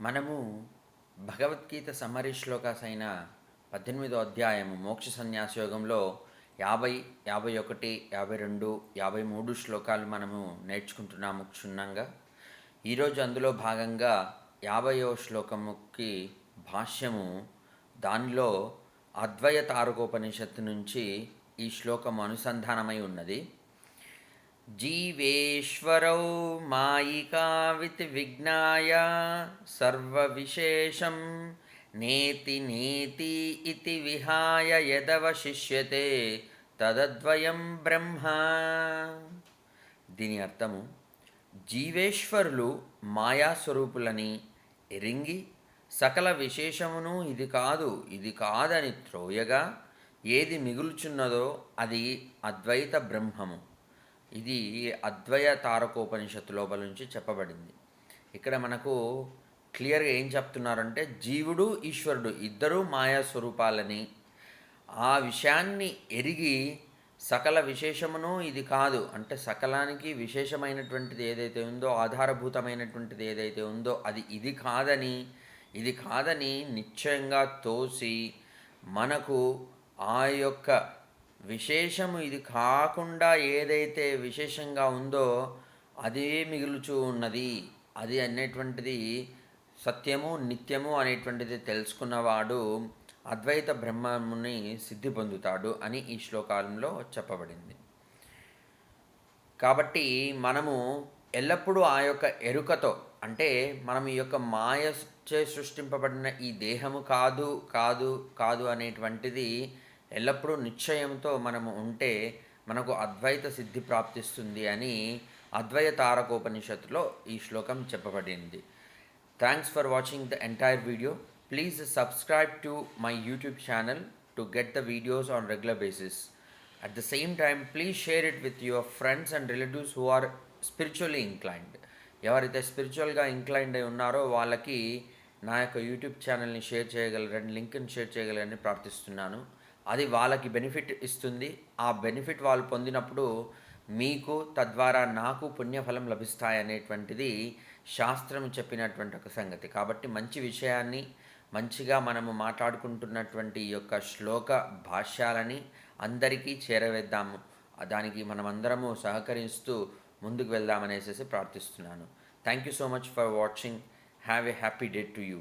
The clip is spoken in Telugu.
మనము భగవద్గీత సమ్మరి శ్లోకాస్ అయిన పద్దెనిమిదో అధ్యాయము మోక్ష సన్యాసయోగంలో యాభై యాభై ఒకటి యాభై రెండు యాభై మూడు శ్లోకాలు మనము నేర్చుకుంటున్నాము క్షుణ్ణంగా. ఈరోజు అందులో భాగంగా యాభైవ శ్లోకముకి భాష్యము దానిలో అద్వయ తారకోపనిషత్తు నుంచి ఈ శ్లోకం అనుసంధానమై ఉన్నది. జీవేశ్వరౌ మాయికావిత్ విజ్ఞాయ సర్వవిశేషం నేతి నేతి ఇతి విహాయ యదవశిష్యతే తదద్వయం బ్రహ్మ. దీని అర్థము జీవేశ్వరులు మాయాస్వరూపులని ఎరింగి సకల విశేషమును ఇది కాదు ఇది కాదని త్రోయగా ఏది మిగులుచున్నదో అది అద్వైత బ్రహ్మము. ఇది అద్వయ తారకోపనిషత్తులో లోపల నుంచి చెప్పబడింది. ఇక్కడ మనకు క్లియర్గా ఏం చెప్తున్నారంటే జీవుడు ఈశ్వరుడు ఇద్దరూ మాయా స్వరూపాలని ఆ విషయాన్ని ఎరిగి సకల విశేషమును ఇది కాదు అంటే సకలానికి విశేషమైనటువంటిది ఏదైతే ఉందో ఆధారభూతమైనటువంటిది ఏదైతే ఉందో అది ఇది కాదని ఇది కాదని నిశ్చయంగా తోసి మనకు ఆ యొక్క విశేషము ఇది కాకుండా ఏదైతే విశేషంగా ఉందో అదే మిగులుచూ ఉన్నది. అది అనేటువంటిది సత్యము నిత్యము అనేటువంటిది తెలుసుకున్నవాడు అద్వైత బ్రహ్మముని సిద్ధి పొందుతాడు అని ఈ శ్లోకాలంలో చెప్పబడింది. కాబట్టి మనము ఎల్లప్పుడూ ఆ యొక్క ఎరుకతో అంటే మనం ఈ యొక్క మాయ సృష్టింపబడిన ఈ దేహము కాదు కాదు కాదు అనేటువంటిది ఎల్లప్పుడూ నిశ్చయంతో మనము ఉంటే మనకు అద్వైత సిద్ధి ప్రాప్తిస్తుంది అని అద్వయ తారకోపనిషత్తులో ఈ శ్లోకం చెప్పబడింది. Thanks for watching the entire video please subscribe to my YouTube channel to get the videos on regular basis at the same time please share it with your friends and relatives who are spiritually inclined ఎవరైతే స్పిరిచువల్గా ఇంక్లైన్డ్ అయి ఉన్నారో వాళ్ళకి నా యొక్క యూట్యూబ్ ఛానల్ని షేర్ చేయగలరని లింక్ని షేర్ చేయగలరని ప్రార్థిస్తున్నాను. అది వాళ్ళకి బెనిఫిట్ ఇస్తుంది. ఆ బెనిఫిట్ వాళ్ళు పొందినప్పుడు మీకు తద్వారా నాకు పుణ్యఫలం లభిస్తాయనేటువంటిది శాస్త్రం చెప్పినటువంటి ఒక సంగతి. కాబట్టి మంచి విషయాన్ని మంచిగా మనము మాట్లాడుకుంటున్నటువంటి ఈ యొక్క శ్లోక భాష్యాలని అందరికీ చేరవేద్దాము. దానికి మనమందరము సహకరిస్తూ ముందుకు వెళ్దామనేసి ప్రార్థిస్తున్నాను. Thank you so much for watching have a happy day to you